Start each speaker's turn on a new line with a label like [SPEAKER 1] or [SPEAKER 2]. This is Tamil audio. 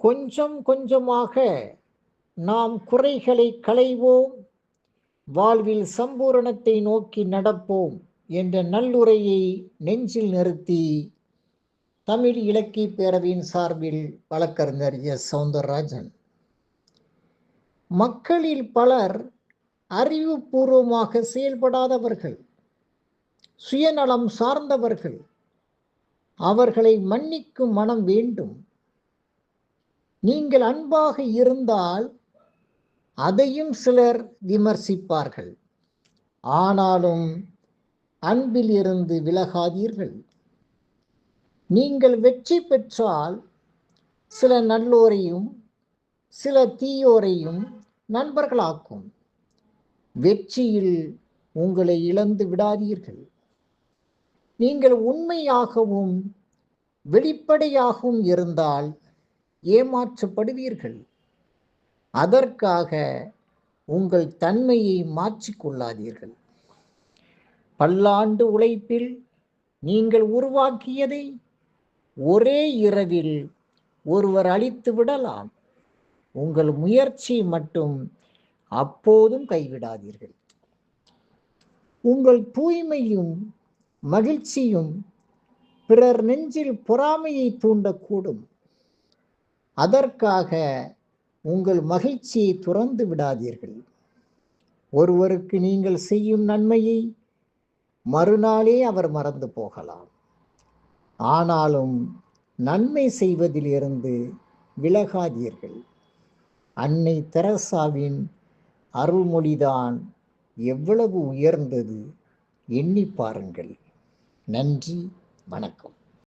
[SPEAKER 1] கொஞ்சம் கொஞ்சமாக நாம் குறைகளை களைவோம் வாழ்வில் சம்பூரணத்தை நோக்கி நடப்போம் என்ற நல்லுரையை நெஞ்சில் நிறுத்தி தமிழ் இலக்கிய பேரவையின் சார்பில் வழக்கறிஞர் எஸ். சவுந்தரராஜன். மக்களில் பலர் அறிவுபூர்வமாக செயல்படாதவர்கள் சுயநலம் சார்ந்தவர்கள். அவர்களை மன்னிக்கும் மனம் வேண்டும். நீங்கள் அன்பாக இருந்தால் அதையும் சிலர் விமர்சிப்பார்கள். ஆனாலும் அன்பில் இருந்து விலகாதீர்கள். நீங்கள் வெற்றி பெற்றால் சில நல்லோரையும் சில தீயோரையும் நண்பர்களாக்கும். வெற்றியில் உங்களை இழந்து விடாதீர்கள். நீங்கள் உண்மையாகவும் வெளிப்படையாகவும் இருந்தால் ஏமாற்றப்படுவீர்கள். அதற்காக உங்கள் தன்மையை மாற்றிக்கொள்ளாதீர்கள். பல்லாண்டு உழைப்பில் நீங்கள் உருவாக்கியதை ஒரே இரவில் ஒருவர் அழித்து விடலாம். உங்கள் முயற்சி மட்டும் அப்போதும் கைவிடாதீர்கள். உங்கள் தூய்மையும் மகிழ்ச்சியும் பிறர் நெஞ்சில் பொறாமையை தூண்டக்கூடும். அதற்காக உங்கள் மகிழ்ச்சியை துறந்து விடாதீர்கள். ஒருவருக்கு நீங்கள் செய்யும் நன்மையை மறுநாளே அவர் மறந்து போகலாம். ஆனாலும் நன்மை செய்வதிலிருந்து விலகாதீர்கள். அன்னை தெரசாவின் அருள்மொழிதான் எவ்வளவு உயர்ந்தது எண்ணி பாருங்கள். நன்றி வணக்கம்.